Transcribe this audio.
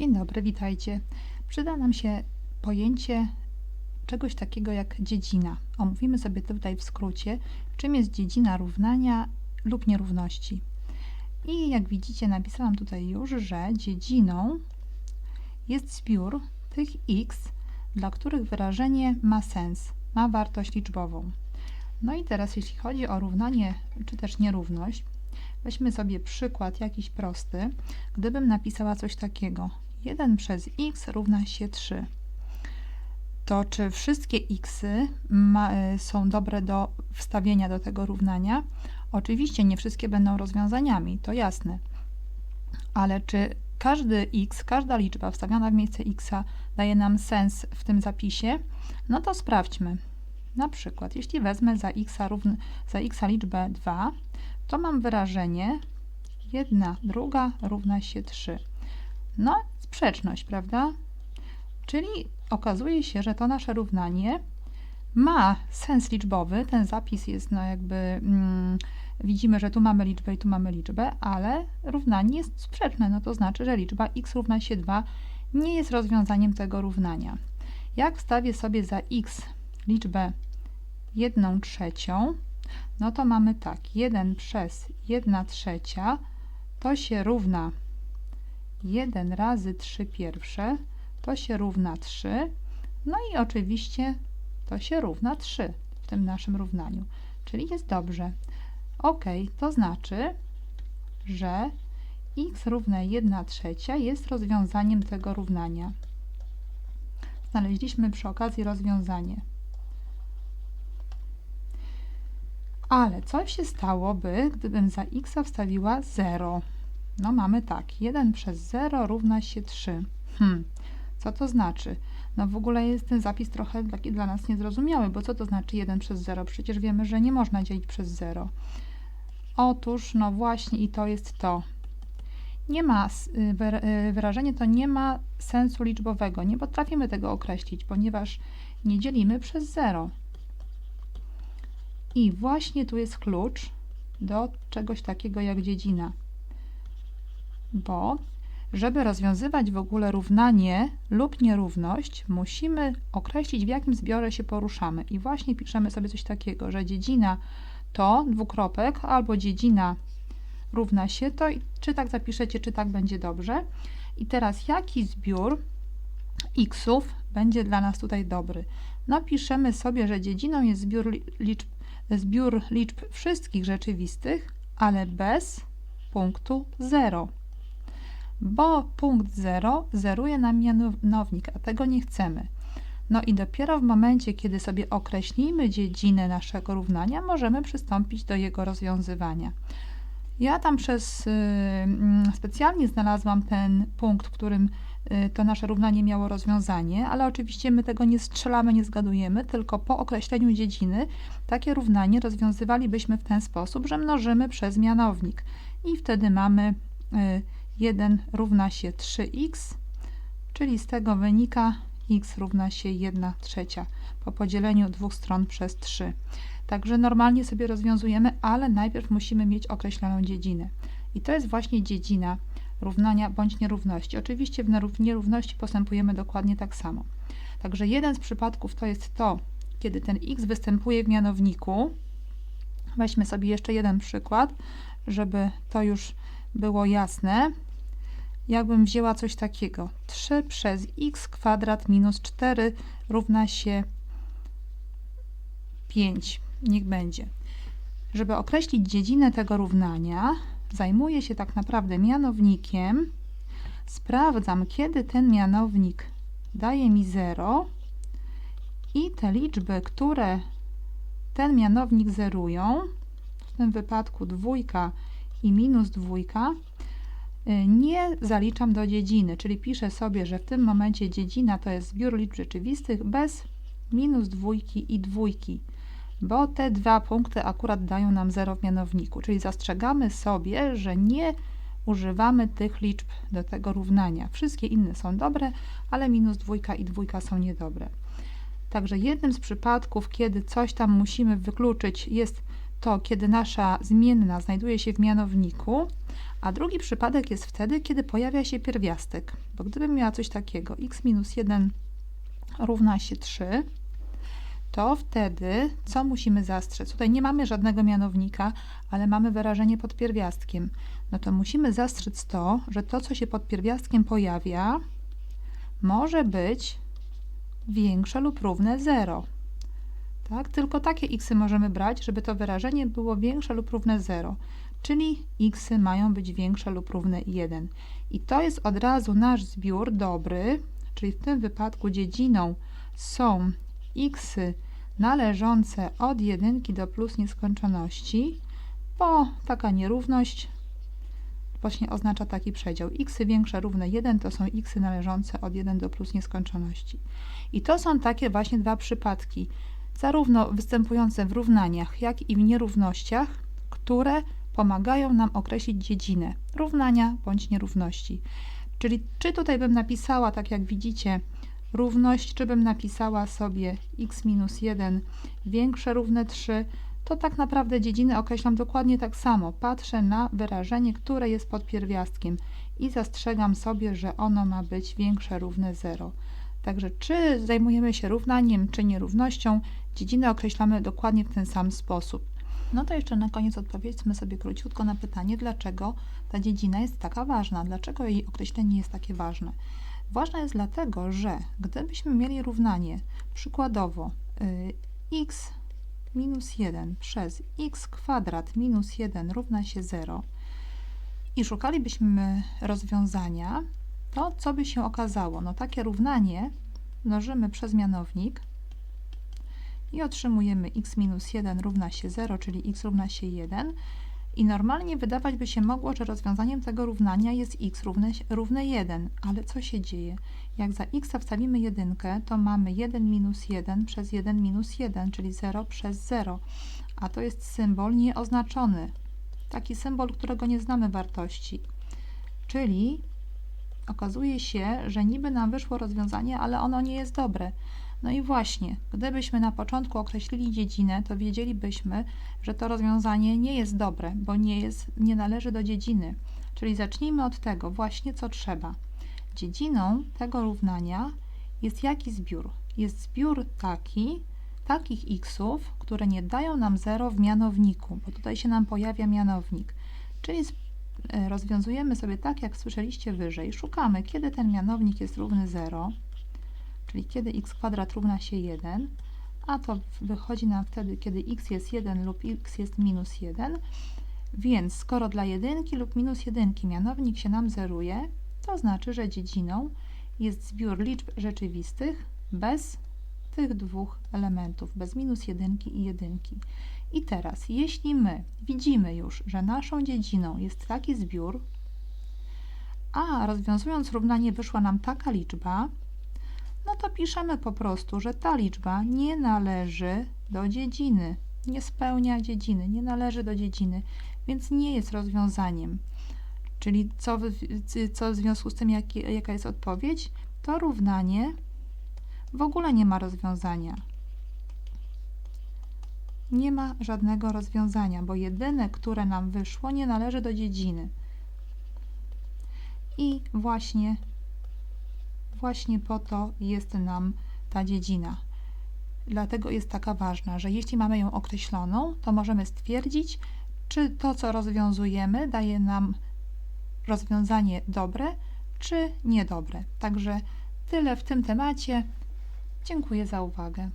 Dzień dobry, witajcie. Przyda nam się pojęcie czegoś takiego jak dziedzina. Omówimy sobie tutaj w skrócie, czym jest dziedzina równania lub nierówności. I jak widzicie, napisałam tutaj już, że dziedziną jest zbiór tych x, dla których wyrażenie ma sens, ma wartość liczbową. No i teraz, jeśli chodzi o równanie czy też nierówność, weźmy sobie przykład jakiś prosty. Gdybym napisała coś takiego, 1 przez x równa się 3, to czy wszystkie xy y, są dobre do wstawienia do tego równania? Oczywiście nie wszystkie będą rozwiązaniami, to jasne. Ale czy każdy x, każda liczba wstawiona w miejsce x daje nam sens w tym zapisie? No to sprawdźmy. Na przykład, jeśli wezmę za x, równy, za x liczbę 2, to mam wyrażenie 1 druga równa się 3. No, sprzeczność, prawda? Czyli okazuje się, że to nasze równanie ma sens liczbowy. Ten zapis jest, no jakby, mm, widzimy, że tu mamy liczbę i tu mamy liczbę, ale równanie jest sprzeczne. No to znaczy, że liczba x równa się 2 nie jest rozwiązaniem tego równania. Jak wstawię sobie za x liczbę 1 trzecią, no to mamy tak, 1 przez 1 trzecia to się równa 1 razy 3 pierwsze to się równa 3. No i oczywiście to się równa 3 w tym naszym równaniu. Czyli jest dobrze. Ok, to znaczy, że x równe 1 trzecia jest rozwiązaniem tego równania. Znaleźliśmy przy okazji rozwiązanie. Ale co się stałoby, gdybym za x wstawiła 0? No mamy tak, 1 przez 0 równa się 3. Hmm, co to znaczy? No w ogóle jest ten zapis trochę taki dla nas niezrozumiały, bo co to znaczy 1 przez 0? Przecież wiemy, że nie można dzielić przez 0. Otóż, no właśnie i to jest to. Nie ma, y, y, wyrażenie to nie ma sensu liczbowego. Nie potrafimy tego określić, ponieważ nie dzielimy przez 0. I właśnie tu jest klucz do czegoś takiego jak dziedzina bo żeby rozwiązywać w ogóle równanie lub nierówność, musimy określić, w jakim zbiorze się poruszamy. I właśnie piszemy sobie coś takiego, że dziedzina to dwukropek albo dziedzina równa się to, czy tak zapiszecie, czy tak będzie dobrze. I teraz jaki zbiór xów będzie dla nas tutaj dobry? No piszemy sobie, że dziedziną jest zbiór liczb, zbiór liczb wszystkich rzeczywistych, ale bez punktu 0 bo punkt 0 zeruje nam mianownik, a tego nie chcemy. No i dopiero w momencie, kiedy sobie określimy dziedzinę naszego równania, możemy przystąpić do jego rozwiązywania. Ja tam przez y, mm, specjalnie znalazłam ten punkt, w którym y, to nasze równanie miało rozwiązanie, ale oczywiście my tego nie strzelamy, nie zgadujemy, tylko po określeniu dziedziny takie równanie rozwiązywalibyśmy w ten sposób, że mnożymy przez mianownik i wtedy mamy y, 1 równa się 3x, czyli z tego wynika x równa się 1 trzecia po podzieleniu dwóch stron przez 3. Także normalnie sobie rozwiązujemy, ale najpierw musimy mieć określoną dziedzinę. I to jest właśnie dziedzina równania bądź nierówności. Oczywiście w nierówności postępujemy dokładnie tak samo. Także jeden z przypadków to jest to, kiedy ten x występuje w mianowniku. Weźmy sobie jeszcze jeden przykład, żeby to już było jasne jakbym wzięła coś takiego. 3 przez x kwadrat minus 4 równa się 5. Niech będzie. Żeby określić dziedzinę tego równania, zajmuję się tak naprawdę mianownikiem. Sprawdzam, kiedy ten mianownik daje mi 0 i te liczby, które ten mianownik zerują, w tym wypadku dwójka i minus dwójka, Y, nie zaliczam do dziedziny, czyli piszę sobie, że w tym momencie dziedzina to jest zbiór liczb rzeczywistych bez minus dwójki i dwójki, bo te dwa punkty akurat dają nam 0 w mianowniku, czyli zastrzegamy sobie, że nie używamy tych liczb do tego równania. Wszystkie inne są dobre, ale minus dwójka i dwójka są niedobre. Także jednym z przypadków, kiedy coś tam musimy wykluczyć, jest to kiedy nasza zmienna znajduje się w mianowniku, a drugi przypadek jest wtedy, kiedy pojawia się pierwiastek. Bo gdybym miała coś takiego, x minus 1 równa się 3, to wtedy co musimy zastrzec? Tutaj nie mamy żadnego mianownika, ale mamy wyrażenie pod pierwiastkiem. No to musimy zastrzec to, że to, co się pod pierwiastkiem pojawia, może być większe lub równe 0. Tak? Tylko takie xy możemy brać, żeby to wyrażenie było większe lub równe 0. Czyli xy mają być większe lub równe 1. I to jest od razu nasz zbiór dobry, czyli w tym wypadku dziedziną są xy należące od jedynki do plus nieskończoności, bo taka nierówność właśnie oznacza taki przedział. x większe równe 1 to są x należące od 1 do plus nieskończoności. I to są takie właśnie dwa przypadki, zarówno występujące w równaniach, jak i w nierównościach, które pomagają nam określić dziedzinę równania bądź nierówności. Czyli czy tutaj bym napisała, tak jak widzicie, równość, czy bym napisała sobie x minus 1 większe równe 3, to tak naprawdę dziedziny określam dokładnie tak samo. Patrzę na wyrażenie, które jest pod pierwiastkiem i zastrzegam sobie, że ono ma być większe równe 0. Także czy zajmujemy się równaniem, czy nierównością, dziedziny określamy dokładnie w ten sam sposób. No to jeszcze na koniec odpowiedzmy sobie króciutko na pytanie, dlaczego ta dziedzina jest taka ważna, dlaczego jej określenie jest takie ważne. Ważne jest dlatego, że gdybyśmy mieli równanie przykładowo y, x minus 1 przez x kwadrat minus 1 równa się 0 i szukalibyśmy rozwiązania, to co by się okazało? No takie równanie mnożymy przez mianownik i otrzymujemy x minus 1 równa się 0, czyli x równa się 1 i normalnie wydawać by się mogło, że rozwiązaniem tego równania jest x równe, równe 1, ale co się dzieje? Jak za x wstawimy jedynkę, to mamy 1 minus 1 przez 1 minus 1, czyli 0 przez 0, a to jest symbol nieoznaczony, taki symbol, którego nie znamy wartości. Czyli okazuje się, że niby nam wyszło rozwiązanie, ale ono nie jest dobre. No i właśnie, gdybyśmy na początku określili dziedzinę, to wiedzielibyśmy, że to rozwiązanie nie jest dobre, bo nie, jest, nie należy do dziedziny. Czyli zacznijmy od tego właśnie, co trzeba. Dziedziną tego równania jest jaki zbiór? Jest zbiór taki, takich xów, które nie dają nam 0 w mianowniku, bo tutaj się nam pojawia mianownik. Czyli rozwiązujemy sobie tak, jak słyszeliście wyżej. Szukamy, kiedy ten mianownik jest równy 0, czyli kiedy x kwadrat równa się 1, a to wychodzi nam wtedy, kiedy x jest 1 lub x jest minus 1, więc skoro dla jedynki lub minus jedynki mianownik się nam zeruje, to znaczy, że dziedziną jest zbiór liczb rzeczywistych bez tych dwóch elementów, bez minus jedynki i jedynki. I teraz, jeśli my widzimy już, że naszą dziedziną jest taki zbiór, a rozwiązując równanie wyszła nam taka liczba, no to piszemy po prostu, że ta liczba nie należy do dziedziny, nie spełnia dziedziny, nie należy do dziedziny, więc nie jest rozwiązaniem. Czyli co co w związku z tym, jak, jaka jest odpowiedź? To równanie w ogóle nie ma rozwiązania. Nie ma żadnego rozwiązania, bo jedyne, które nam wyszło, nie należy do dziedziny. I właśnie właśnie po to jest nam ta dziedzina. Dlatego jest taka ważna, że jeśli mamy ją określoną, to możemy stwierdzić, czy to, co rozwiązujemy, daje nam rozwiązanie dobre, czy niedobre. Także tyle w tym temacie. Dziękuję za uwagę.